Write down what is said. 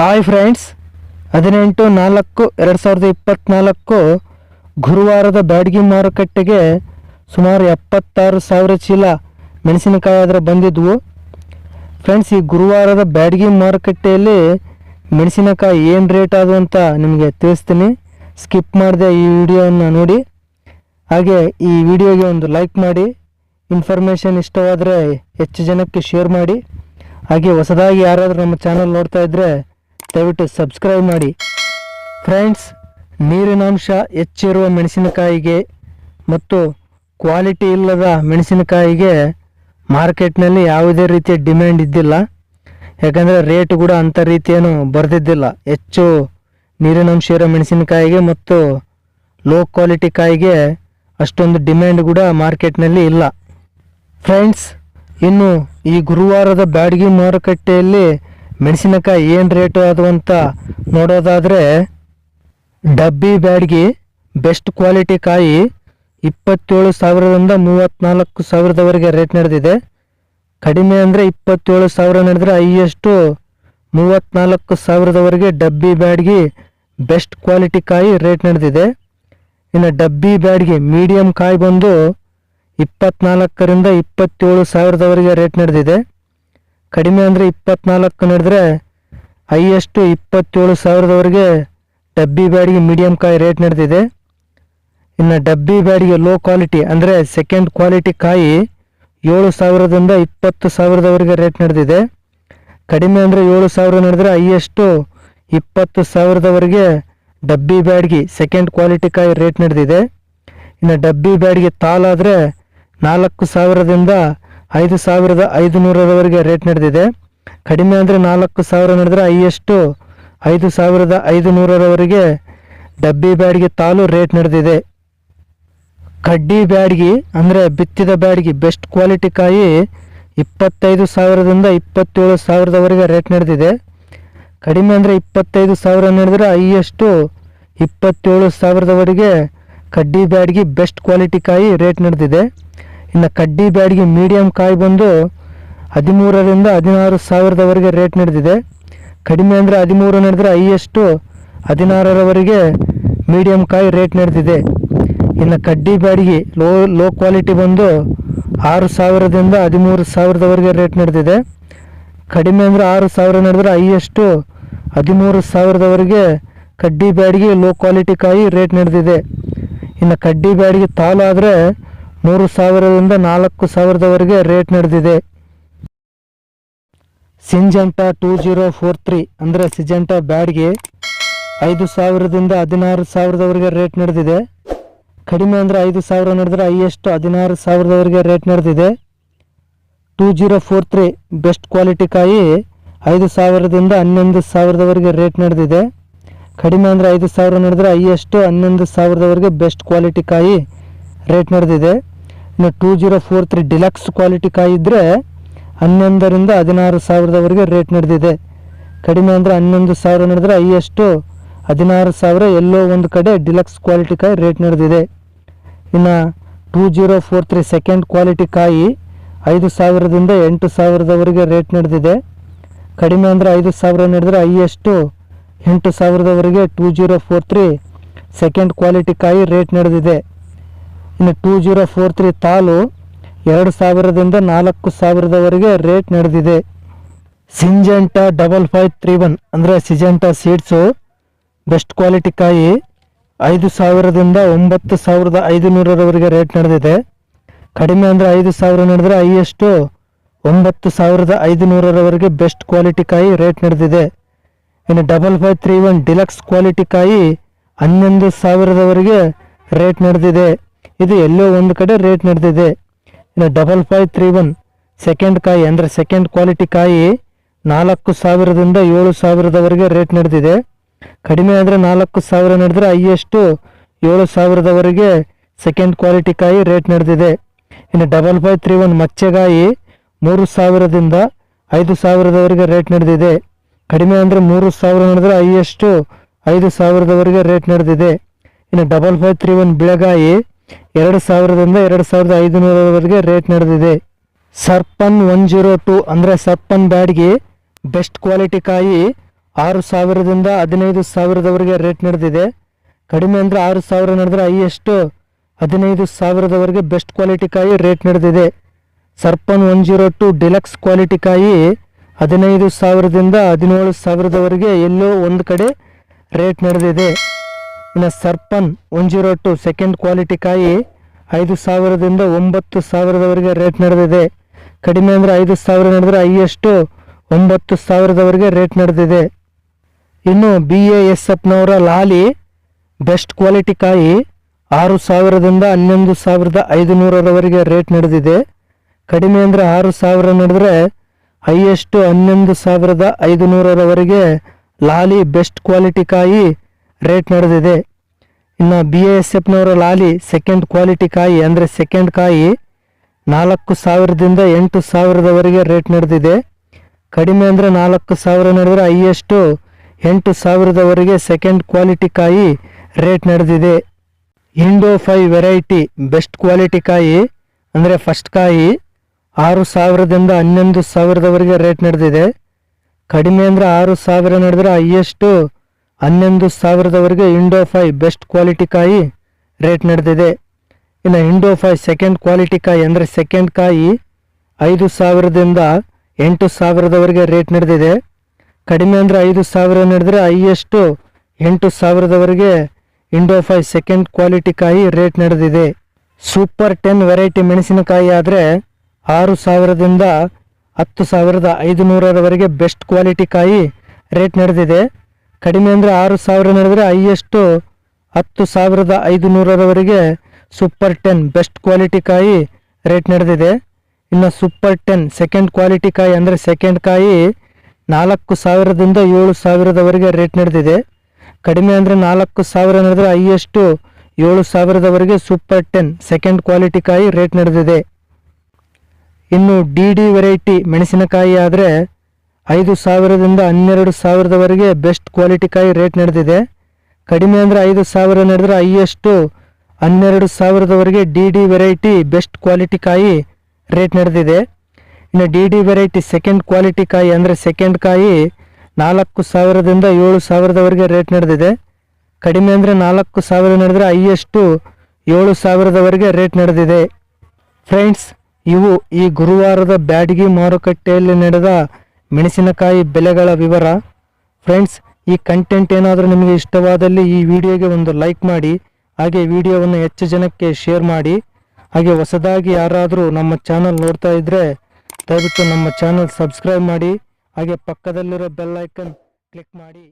Hi friends, ಹದಿನೆಂಟು ನಾಲ್ಕು ಎರಡು ಸಾವಿರದ ಇಪ್ಪತ್ತ್ನಾಲ್ಕು ಗುರುವಾರದ ಬ್ಯಾಡಗಿ ಮಾರುಕಟ್ಟೆಗೆ ಸುಮಾರು ಎಪ್ಪತ್ತಾರು ಸಾವಿರ ಚೀಲ ಮೆಣಸಿನಕಾಯಿ ಆದರೆ ಬಂದಿದ್ವು. ಫ್ರೆಂಡ್ಸ್, ಈ ಗುರುವಾರದ ಬ್ಯಾಡಗಿ ಮಾರುಕಟ್ಟೆಯಲ್ಲಿ ಮೆಣಸಿನಕಾಯಿ ಏನು ರೇಟ್ ಅದು ಅಂತ ನಿಮಗೆ ತಿಳಿಸ್ತೀನಿ. ಸ್ಕಿಪ್ ಮಾಡಿದೆ ಈ ವಿಡಿಯೋವನ್ನು ನೋಡಿ. ಹಾಗೆ ಈ ವಿಡಿಯೋಗೆ ಒಂದು ಲೈಕ್ ಮಾಡಿ, ಇನ್ಫಾರ್ಮೇಷನ್ ಇಷ್ಟವಾದರೆ ಹೆಚ್ಚು ಜನಕ್ಕೆ ಶೇರ್ ಮಾಡಿ. ಹಾಗೆ ಹೊಸದಾಗಿ ಯಾರಾದರೂ ನಮ್ಮ ಚಾನಲ್ ನೋಡ್ತಾ ಇದ್ದರೆ ದಯವಿಟ್ಟು ಸಬ್ಸ್ಕ್ರೈಬ್ ಮಾಡಿ. ಫ್ರೆಂಡ್ಸ್, ನೀರಿನಾಂಶ ಹೆಚ್ಚಿರುವ ಮೆಣಸಿನಕಾಯಿಗೆ ಮತ್ತು ಕ್ವಾಲಿಟಿ ಇಲ್ಲದ ಮೆಣಸಿನಕಾಯಿಗೆ ಮಾರ್ಕೆಟ್ನಲ್ಲಿ ಯಾವುದೇ ರೀತಿಯ ಡಿಮ್ಯಾಂಡ್ ಇದ್ದಿಲ್ಲ. ಯಾಕಂದರೆ ರೇಟ್ ಕೂಡ ಅಂಥ ರೀತಿಯೇನು ಬರೆದಿದ್ದಿಲ್ಲ. ಹೆಚ್ಚು ನೀರಿನಾಂಶ ಇರೋ ಮೆಣಸಿನಕಾಯಿಗೆ ಮತ್ತು ಲೋ ಕ್ವಾಲಿಟಿ ಕಾಯಿಗೆ ಅಷ್ಟೊಂದು ಡಿಮ್ಯಾಂಡ್ ಕೂಡ ಮಾರ್ಕೆಟ್ನಲ್ಲಿ ಇಲ್ಲ. ಫ್ರೆಂಡ್ಸ್, ಇನ್ನು ಈ ಗುರುವಾರದ ಬ್ಯಾಡಗಿ ಮಾರುಕಟ್ಟೆಯಲ್ಲಿ ಮೆಣಸಿನಕಾಯಿ ಏನು ರೇಟು ಅದು ಅಂತ ನೋಡೋದಾದರೆ ಡಬ್ಬಿ ಬ್ಯಾಡ್ಗಿ ಬೆಸ್ಟ್ ಕ್ವಾಲಿಟಿ ಕಾಯಿ ಇಪ್ಪತ್ತೇಳು ಸಾವಿರದಿಂದ ಮೂವತ್ತ್ನಾಲ್ಕು ಸಾವಿರದವರೆಗೆ ರೇಟ್ ನಡೆದಿದೆ. ಕಡಿಮೆ ಅಂದರೆ ಇಪ್ಪತ್ತೇಳು ಸಾವಿರ ನಡೆದರೆ ಹೈಯೆಸ್ಟು ಮೂವತ್ತ್ನಾಲ್ಕು ಸಾವಿರದವರೆಗೆ ಡಬ್ಬಿ ಬ್ಯಾಡ್ಗಿ ಬೆಸ್ಟ್ ಕ್ವಾಲಿಟಿ ಕಾಯಿ ರೇಟ್ ನಡೆದಿದೆ. ಇನ್ನು ಡಬ್ಬಿ ಬ್ಯಾಡ್ಗಿ ಮೀಡಿಯಂ ಕಾಯಿ ಬಂದು ಇಪ್ಪತ್ನಾಲ್ಕರಿಂದ ಇಪ್ಪತ್ತೇಳು ಸಾವಿರದವರೆಗೆ ರೇಟ್ ನಡೆದಿದೆ. ಕಡಿಮೆ ಅಂದರೆ ಇಪ್ಪತ್ನಾಲ್ಕು ನಡೆದ್ರೆ ಹೈಯೆಸ್ಟು ಇಪ್ಪತ್ತೇಳು ಸಾವಿರದವರೆಗೆ ಡಬ್ಬಿ ಬ್ಯಾಡ್ಗೆ ಮೀಡಿಯಂ ಕಾಯಿ ರೇಟ್ ನಡೆದಿದೆ. ಇನ್ನು ಡಬ್ಬಿ ಬ್ಯಾಡ್ಗೆ ಲೋ ಕ್ವಾಲಿಟಿ ಅಂದರೆ ಸೆಕೆಂಡ್ ಕ್ವಾಲಿಟಿ ಕಾಯಿ ಏಳು ಸಾವಿರದಿಂದ ಇಪ್ಪತ್ತು ಸಾವಿರದವರೆಗೆ ರೇಟ್ ನಡೆದಿದೆ. ಕಡಿಮೆ ಅಂದರೆ ಏಳು ಸಾವಿರ ನಡೆದ್ರೆ ಹೈಯೆಸ್ಟು ಇಪ್ಪತ್ತು ಸಾವಿರದವರೆಗೆ ಡಬ್ಬಿ ಬ್ಯಾಡ್ಗೆ ಸೆಕೆಂಡ್ ಕ್ವಾಲಿಟಿ ಕಾಯಿ ರೇಟ್ ನಡೆದಿದೆ. ಇನ್ನು ಡಬ್ಬಿ ಬ್ಯಾಡ್ಗೆ ತಾಲಾದರೆ ನಾಲ್ಕು ಸಾವಿರದಿಂದ ಐದು ಸಾವಿರದ ಐದು ನೂರರವರೆಗೆ ರೇಟ್ ನಡೆದಿದೆ. ಕಡಿಮೆ ಅಂದರೆ ನಾಲ್ಕು ಸಾವಿರ ನಡೆದರೆ ಹೈಯೆಸ್ಟು ಐದು ಸಾವಿರದ ಐದು ನೂರರವರೆಗೆ ಡಬ್ಬಿ ಬ್ಯಾಡ್ಗೆ ತಾಲು ರೇಟ್ ನಡೆದಿದೆ. ಕಡ್ಡಿ ಬ್ಯಾಡ್ಗಿ ಅಂದರೆ ಬಿತ್ತಿದ ಬ್ಯಾಡ್ಗಿ ಬೆಸ್ಟ್ ಕ್ವಾಲಿಟಿ ಕಾಯಿ ಇಪ್ಪತ್ತೈದು ಸಾವಿರದಿಂದ ಇಪ್ಪತ್ತೇಳು ಸಾವಿರದವರೆಗೆ ರೇಟ್ ನಡೆದಿದೆ. ಕಡಿಮೆ ಅಂದರೆ ಇಪ್ಪತ್ತೈದು ಸಾವಿರ ನಡೆದರೆ ಹೈಯೆಸ್ಟು ಇಪ್ಪತ್ತೇಳು ಸಾವಿರದವರೆಗೆ ಕಡ್ಡಿ ಬ್ಯಾಡ್ಗಿ ಬೆಸ್ಟ್ ಕ್ವಾಲಿಟಿ ಕಾಯಿ ರೇಟ್ ನಡೆದಿದೆ. ಇನ್ನು ಕಡ್ಡಿ ಬ್ಯಾಡ್ಗೆ ಮೀಡಿಯಂ ಕಾಯಿ ಬಂದು ಹದಿಮೂರರಿಂದ ಹದಿನಾರು ಸಾವಿರದವರೆಗೆ ರೇಟ್ ನಡೆದಿದೆ. ಕಡಿಮೆ ಅಂದರೆ ಹದಿಮೂರು ನಡೆದರೆ ಹೈಯೆಸ್ಟು ಹದಿನಾರರವರೆಗೆ ಮೀಡಿಯಂ ಕಾಯಿ ರೇಟ್ ನಡೆದಿದೆ. ಇನ್ನು ಕಡ್ಡಿ ಬ್ಯಾಡ್ಗೆ ಲೋ ಲೋ ಕ್ವಾಲಿಟಿ ಬಂದು ಆರು ಸಾವಿರದಿಂದ ಹದಿಮೂರು ಸಾವಿರದವರೆಗೆ ರೇಟ್ ನಡೆದಿದೆ. ಕಡಿಮೆ ಅಂದರೆ ಆರು ಸಾವಿರ ನಡೆದರೆ ಹೈಯೆಸ್ಟು ಹದಿಮೂರು ಸಾವಿರದವರೆಗೆ ಕಡ್ಡಿ ಬ್ಯಾಡ್ಗೆ ಲೋ ಕ್ವಾಲಿಟಿ ಕಾಯಿ ರೇಟ್ ನಡೆದಿದೆ. ಇನ್ನು ಕಡ್ಡಿ ಬ್ಯಾಡ್ಗೆ ತಾಲು ಆದರೆ ಮೂರು ಸಾವಿರದಿಂದ ನಾಲ್ಕು ಸಾವಿರದವರೆಗೆ ರೇಟ್ ನಡೆದಿದೆ. Syngenta two zero four three ಅಂದರೆ ಸಿಜಂಟ ಬ್ಯಾಡ್ಗೆ ಐದು ಸಾವಿರದಿಂದ ಹದಿನಾರು ಸಾವಿರದವರೆಗೆ ರೇಟ್ ನಡೆದಿದೆ. ಕಡಿಮೆ ಅಂದರೆ ಐದು ಸಾವಿರ ನಡೆದರೆ ಹೈಯೆಸ್ಟ್ ಹದಿನಾರು ಸಾವಿರದವರೆಗೆ ರೇಟ್ ನಡೆದಿದೆ. Two zero four three best quality ಕಾಯಿ ಐದು ಸಾವಿರದಿಂದ ಹನ್ನೊಂದು ಸಾವಿರದವರೆಗೆ ರೇಟ್ ನಡೆದಿದೆ. ಕಡಿಮೆ ಅಂದರೆ ಐದು ಸಾವಿರ ನಡೆದರೆ ಹೈಯೆಸ್ಟ್ ಹನ್ನೊಂದು ಸಾವಿರದವರೆಗೆ ಬೆಸ್ಟ್ ಕ್ವಾಲಿಟಿ ಕಾಯಿ ರೇಟ್ ನಡೆದಿದೆ. ಇನ್ನು two zero four three deluxe quality ಕಾಯಿ ಇದ್ದರೆ ಹನ್ನೊಂದರಿಂದ ಹದಿನಾರು ಸಾವಿರದವರೆಗೆ ರೇಟ್ ನಡೆದಿದೆ. ಕಡಿಮೆ ಅಂದರೆ ಹನ್ನೊಂದು ಸಾವಿರ ನಡೆದ್ರೆ ಹೈಯೆಸ್ಟು ಹದಿನಾರು ಸಾವಿರ ಎಲ್ಲೋ ಒಂದು ಕಡೆ ಡಿಲಕ್ಸ್ ಕ್ವಾಲಿಟಿ ಕಾಯಿ ರೇಟ್ ನಡೆದಿದೆ. ಇನ್ನು two zero four three second quality ಕಾಯಿ ಐದು ಸಾವಿರದಿಂದ ಎಂಟು ಸಾವಿರದವರೆಗೆ ರೇಟ್ ನಡೆದಿದೆ. ಕಡಿಮೆ ಅಂದರೆ ಐದು ಸಾವಿರ ನಡೆದ್ರೆ ಹೈಯೆಸ್ಟು ಎಂಟು ಸಾವಿರದವರೆಗೆ two zero four three second quality ಕಾಯಿ ರೇಟ್ ನಡೆದಿದೆ. ಇನ್ನು ಟೂ ಜೀರೋ ಫೋರ್ ತ್ರೀ ತಾಲು ಎರಡು ಸಾವಿರದಿಂದ ನಾಲ್ಕು ಸಾವಿರದವರೆಗೆ ರೇಟ್ ನಡೆದಿದೆ. Syngenta double five three one ಅಂದರೆ ಸಿಜೆಂಟಾ ಸೀಡ್ಸು ಬೆಸ್ಟ್ ಕ್ವಾಲಿಟಿ ಕಾಯಿ ಐದು ಸಾವಿರದಿಂದ ಒಂಬತ್ತು ಸಾವಿರದ ಐದು ನೂರರವರೆಗೆ ರೇಟ್ ನಡೆದಿದೆ. ಕಡಿಮೆ ಅಂದರೆ ಐದು ಸಾವಿರ ನಡೆದರೆ ಹೈಯೆಸ್ಟು ಒಂಬತ್ತು ಸಾವಿರದ ಐದು ನೂರರವರೆಗೆ ಬೆಸ್ಟ್ ಕ್ವಾಲಿಟಿ ಕಾಯಿ ರೇಟ್ ನಡೆದಿದೆ. ಇನ್ನು double five three one deluxe quality ಕಾಯಿ ಹನ್ನೊಂದು ಸಾವಿರದವರೆಗೆ ರೇಟ್ ನಡೆದಿದೆ. ಇದು ಎಲ್ಲೋ ಒಂದು ಕಡೆ ರೇಟ್ ನಡೆದಿದೆ. ಇನ್ನು double five three one second ಕಾಯಿ ಅಂದರೆ ಸೆಕೆಂಡ್ ಕ್ವಾಲಿಟಿ ಕಾಯಿ ನಾಲ್ಕು ಸಾವಿರದಿಂದ ಏಳು ಸಾವಿರದವರೆಗೆ ರೇಟ್ ನಡೆದಿದೆ. ಕಡಿಮೆ ಆದರೆ ನಾಲ್ಕು ಸಾವಿರ ನಡೆದರೆ ಹೈಯೆಸ್ಟು ಏಳು ಸಾವಿರದವರೆಗೆ ಸೆಕೆಂಡ್ ಕ್ವಾಲಿಟಿ ಕಾಯಿ ರೇಟ್ ನಡೆದಿದೆ. ಇನ್ನು ಡಬಲ್ ಫೈವ್ ತ್ರೀ ಒನ್ ಮಚ್ಚೆಗಾಯಿ ಮೂರು ಸಾವಿರದಿಂದ ಐದು ಸಾವಿರದವರೆಗೆ ರೇಟ್ ನಡೆದಿದೆ. ಕಡಿಮೆ ಅಂದರೆ ಮೂರು ಸಾವಿರ ನಡೆದರೆ ಹೈಯೆಸ್ಟು ಐದು ಸಾವಿರದವರೆಗೆ ರೇಟ್ ನಡೆದಿದೆ. ಇನ್ನು ಡಬಲ್ ಫೈವ್ ತ್ರೀ ಒನ್ ಬೆಳೆಗಾಯಿ ಎರಡು ಸಾವಿರದಿಂದ ಎರಡು ಸಾವಿರದ ಐದುನೂರವರೆಗೆ ರೇಟ್ ನಡೆದಿದೆ. ಸರ್ಪನ್ ಒನ್ ಜೀರೋ ಟು ಅಂದರೆ ಸರ್ಪನ್ ಬ್ಯಾಡ್ಗೆ ಬೆಸ್ಟ್ ಕ್ವಾಲಿಟಿ ಕಾಯಿ ಆರು ಸಾವಿರದಿಂದ ಹದಿನೈದು ಸಾವಿರದವರೆಗೆ ರೇಟ್ ನಡೆದಿದೆ. ಕಡಿಮೆ ಅಂದರೆ ಆರು ಸಾವಿರ ನಡೆದ್ರೆ ಹೈಯೆಸ್ಟು ಹದಿನೈದು ಸಾವಿರದವರೆಗೆ ಬೆಸ್ಟ್ ಕ್ವಾಲಿಟಿ ಕಾಯಿ ರೇಟ್ ನಡೆದಿದೆ. Sarpan one zero two deluxe quality ಕಾಯಿ ಹದಿನೈದು ಸಾವಿರದಿಂದ ಹದಿನೇಳು ಸಾವಿರದವರೆಗೆ ಎಲ್ಲೋ ಒಂದು ಕಡೆ ರೇಟ್ ನಡೆದಿದೆ. ಇನ್ನು Sarpan one zero two second quality ಕಾಯಿ ಐದು ಸಾವಿರದಿಂದ ಒಂಬತ್ತು ಸಾವಿರದವರೆಗೆ ರೇಟ್ ನಡೆದಿದೆ. ಕಡಿಮೆ ಅಂದರೆ ಐದು ಸಾವಿರ ನಡೆದರೆ ಹೈಯೆಸ್ಟು ಒಂಬತ್ತು ಸಾವಿರದವರೆಗೆ ರೇಟ್ ನಡೆದಿದೆ. ಇನ್ನು ಬಿ ಎ ಎಸ್ ಎಫ್ನವರ ಲಾಲಿ ಬೆಸ್ಟ್ ಕ್ವಾಲಿಟಿ ಕಾಯಿ ಆರು ಸಾವಿರದಿಂದ ಹನ್ನೊಂದು ಸಾವಿರದ ಐದುನೂರರವರೆಗೆ ರೇಟ್ ನಡೆದಿದೆ. ಕಡಿಮೆ ಅಂದರೆ ಆರು ಸಾವಿರ ನಡೆದರೆ ಹೈಯೆಸ್ಟು ಹನ್ನೊಂದು ಸಾವಿರದ ಐದುನೂರರವರೆಗೆ ಲಾಲಿ ಬೆಸ್ಟ್ ಕ್ವಾಲಿಟಿ ಕಾಯಿ ರೇಟ್ ನಡೆದಿದೆ. ಇನ್ನು ಬಿ ಎಸ್ ಎಫ್ನವರ ಲಾಲಿ ಸೆಕೆಂಡ್ ಕ್ವಾಲಿಟಿ ಕಾಯಿ, ಅಂದರೆ ಸೆಕೆಂಡ್ ಕಾಯಿ ನಾಲ್ಕು ಸಾವಿರದಿಂದ ಎಂಟು ಸಾವಿರದವರೆಗೆ ರೇಟ್ ನಡೆದಿದೆ. ಕಡಿಮೆ ಅಂದರೆ ನಾಲ್ಕು ಸಾವಿರ ನಡೆದರೆ ಹೈಯೆಸ್ಟು ಎಂಟು ಸಾವಿರದವರೆಗೆ ಸೆಕೆಂಡ್ ಕ್ವಾಲಿಟಿ ಕಾಯಿ ರೇಟ್ ನಡೆದಿದೆ. Indo five variety best quality ಕಾಯಿ, ಅಂದರೆ ಫಸ್ಟ್ ಕಾಯಿ ಆರು ಸಾವಿರದಿಂದ ಹನ್ನೊಂದು ಸಾವಿರದವರೆಗೆ ರೇಟ್ ನಡೆದಿದೆ. ಕಡಿಮೆ ಅಂದರೆ ಆರು ಸಾವಿರ ನಡೆದರೆ ಹೈಯೆಸ್ಟು ಹನ್ನೊಂದು ಸಾವಿರದವರೆಗೆ ಇಂಡೋ ಫೈ ಬೆಸ್ಟ್ ಕ್ವಾಲಿಟಿ ಕಾಯಿ ರೇಟ್ ನಡೆದಿದೆ. ಇನ್ನು ಇಂಡೋ ಫೈ ಸೆಕೆಂಡ್ ಕ್ವಾಲಿಟಿ ಕಾಯಿ ಅಂದರೆ ಸೆಕೆಂಡ್ ಕಾಯಿ ಐದು ಸಾವಿರದಿಂದ ಎಂಟು ಸಾವಿರದವರೆಗೆ ರೇಟ್ ನಡೆದಿದೆ. ಕಡಿಮೆ ಅಂದರೆ ಐದು ಸಾವಿರ ನಡೆದರೆ ಹೈಯೆಸ್ಟು ಎಂಟು ಸಾವಿರದವರೆಗೆ ಇಂಡೋ ಫೈವ್ ಸೆಕೆಂಡ್ ಕ್ವಾಲಿಟಿ ಕಾಯಿ ರೇಟ್ ನಡೆದಿದೆ. ಸೂಪರ್ ಟೆನ್ ವೆರೈಟಿ ಮೆಣಸಿನಕಾಯಿ ಆದರೆ ಆರು ಸಾವಿರದಿಂದ ಹತ್ತು ಸಾವಿರದ ಐದು ನೂರರವರೆಗೆ ಬೆಸ್ಟ್ ಕ್ವಾಲಿಟಿ ಕಾಯಿ ರೇಟ್ ನಡೆದಿದೆ. ಕಡಿಮೆ ಅಂದರೆ ಆರು ಸಾವಿರ ನಡೆದರೆ ಹೈಯೆಸ್ಟು ಹತ್ತು ಸಾವಿರದ ಐದು ನೂರರವರೆಗೆ ಸೂಪರ್ ಟೆನ್ ಬೆಸ್ಟ್ ಕ್ವಾಲಿಟಿ ಕಾಯಿ ರೇಟ್ ನಡೆದಿದೆ. ಇನ್ನು ಸೂಪರ್ ಟೆನ್ ಸೆಕೆಂಡ್ ಕ್ವಾಲಿಟಿ ಕಾಯಿ ಅಂದರೆ ಸೆಕೆಂಡ್ ಕಾಯಿ ನಾಲ್ಕು ಸಾವಿರದಿಂದ ಏಳು ಸಾವಿರದವರೆಗೆ ರೇಟ್ ನಡೆದಿದೆ. ಕಡಿಮೆ ಅಂದರೆ ನಾಲ್ಕು ಸಾವಿರ ನಡೆದರೆ ಹೈಯೆಸ್ಟು ಏಳು ಸಾವಿರದವರೆಗೆ ಸೂಪರ್ ಟೆನ್ ಸೆಕೆಂಡ್ ಕ್ವಾಲಿಟಿ ಕಾಯಿ ರೇಟ್ ನಡೆದಿದೆ. ಇನ್ನು ಡಿ ಡಿ ವೆರೈಟಿ ಮೆಣಸಿನಕಾಯಿ ಆದರೆ ಐದು ಸಾವಿರದಿಂದ ಹನ್ನೆರಡು ಸಾವಿರದವರೆಗೆ ಬೆಸ್ಟ್ ಕ್ವಾಲಿಟಿ ಕಾಯಿ ರೇಟ್ ನಡೆದಿದೆ. ಕಡಿಮೆ ಅಂದರೆ ಐದು ಸಾವಿರ ನಡೆದ್ರೆ ಹೈಯೆಸ್ಟು ಹನ್ನೆರಡು ಸಾವಿರದವರೆಗೆ D D variety best quality ಕಾಯಿ ರೇಟ್ ನಡೆದಿದೆ. ಇನ್ನು D D variety second quality ಕಾಯಿ ಅಂದರೆ ಸೆಕೆಂಡ್ ಕಾಯಿ ನಾಲ್ಕು ಸಾವಿರದಿಂದ ಏಳು ಸಾವಿರದವರೆಗೆ ರೇಟ್ ನಡೆದಿದೆ. ಕಡಿಮೆ ಅಂದರೆ ನಾಲ್ಕು ಸಾವಿರ ನಡೆದ್ರೆ ಹೈಯೆಸ್ಟು ಏಳು ಸಾವಿರದವರೆಗೆ ರೇಟ್ ನಡೆದಿದೆ. ಫ್ರೆಂಡ್ಸ್, ಇವು ಈ ಗುರುವಾರದ ಬ್ಯಾಡಗಿ ಮಾರುಕಟ್ಟೆಯಲ್ಲಿ ನಡೆದ ಮೆಣಸಿನಕಾಯಿ ಬೆಲೆಗಳ ವಿವರ. ಫ್ರೆಂಡ್ಸ್ ಈ ಕಂಟೆಂಟ್ ಏನಾದರೂ ನಿಮಗೆ ಇಷ್ಟವಾದಲ್ಲಿ ಈ ವಿಡಿಯೋಗೆ ಒಂದು ಲೈಕ್ ಮಾಡಿ, ಹಾಗೆ ವಿಡಿಯೋವನ್ನು ಹೆಚ್ಚು ಜನಕ್ಕೆ ಶೇರ್ ಮಾಡಿ, ಹಾಗೆ ಹೊಸದಾಗಿ ಯಾರಾದರೂ ನಮ್ಮ ಚಾನಲ್ ನೋಡ್ತಾ ಇದ್ದರೆ ದಯವಿಟ್ಟು ನಮ್ಮ ಚಾನಲ್ ಸಬ್ಸ್ಕ್ರೈಬ್ ಮಾಡಿ, ಹಾಗೆ ಪಕ್ಕದಲ್ಲಿರೋ ಬೆಲ್ ಐಕನ್ ಕ್ಲಿಕ್ ಮಾಡಿ.